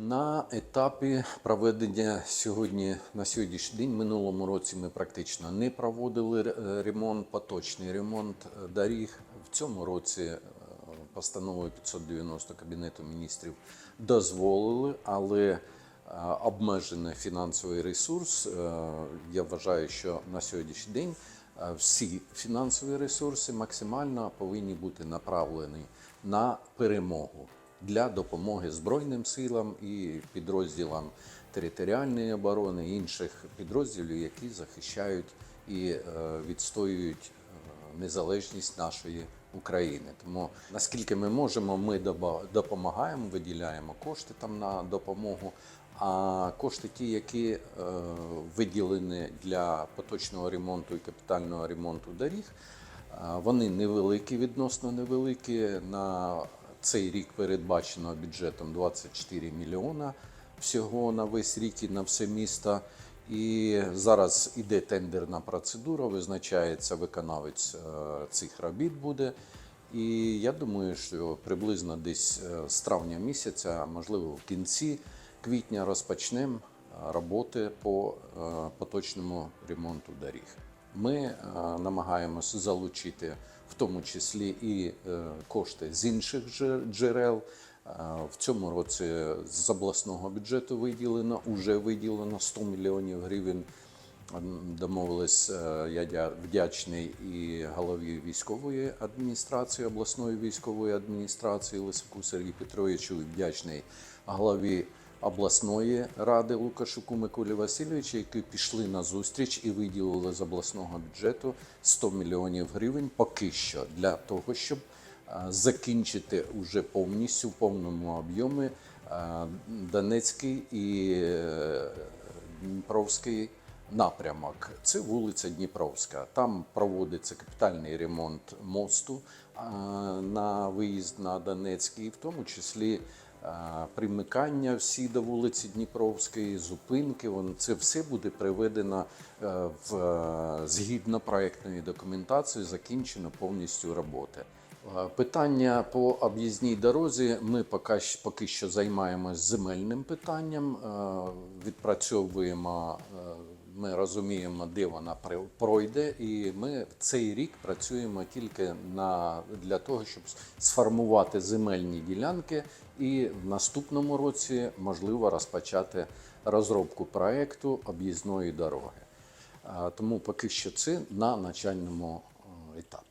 На етапі проведення сьогодні на сьогоднішній день, минулому році ми практично не проводили е, ремонт, поточний ремонт е, доріг. В цьому році е, постановою 590 Кабінету міністрів дозволили, але обмежений фінансовий ресурс. Я вважаю, що на сьогоднішній день всі фінансові ресурси максимально повинні бути направлені на перемогу для допомоги Збройним силам і підрозділам територіальної оборони інших підрозділів, які захищають і е, відстоюють е, незалежність нашої України. Тому наскільки ми можемо, ми допомагаємо, виділяємо кошти там на допомогу. А кошти, ті, які е, виділені для поточного ремонту і капітального ремонту доріг, вони невеликі, відносно невеликі. На цей рік передбачено бюджетом 24 мільйона всього на весь рік і на все місто. І зараз іде тендерна процедура, визначається виконавець е, цих робіт буде. І я думаю, що приблизно десь е, з травня місяця, можливо, в кінці квітня розпочнемо е, роботи по поточному ремонту доріг. Ми е, намагаємося залучити в тому числі і е, кошти з інших джерел. Е, В цьому році з обласного бюджету виділено, уже виділено 100 мільйонів гривень. Домовились, я вдячний і голові військової адміністрації, обласної військової адміністрації Лисаку Сергію Петровичу, вдячний голові обласної ради Лукашуку Миколі Васильовичу, які пішли на зустріч і виділили з обласного бюджету 100 мільйонів гривень поки що для того, щоб е, закінчити уже повністю в повному об'ємі е, Донецький і е, Дніпровський напрямок. Це вулиця Дніпровська. Там проводиться капітальний ремонт мосту на виїзд на Донецький, в тому числі примикання всі до вулиці Дніпровської, зупинки. Це все буде приведено е, в е, згідно проектної документації, закінчено повністю роботи. Питання по об'їзній дорозі. Ми поки що займаємось земельним питанням, е, відпрацьовуємо. Ми розуміємо, де вона пройде, і ми цей рік працюємо тільки на для того, щоб сформувати земельні ділянки, і в наступному році можливо розпочати розробку проекту об'їзної дороги. Тому поки що це на начальному е, етапі.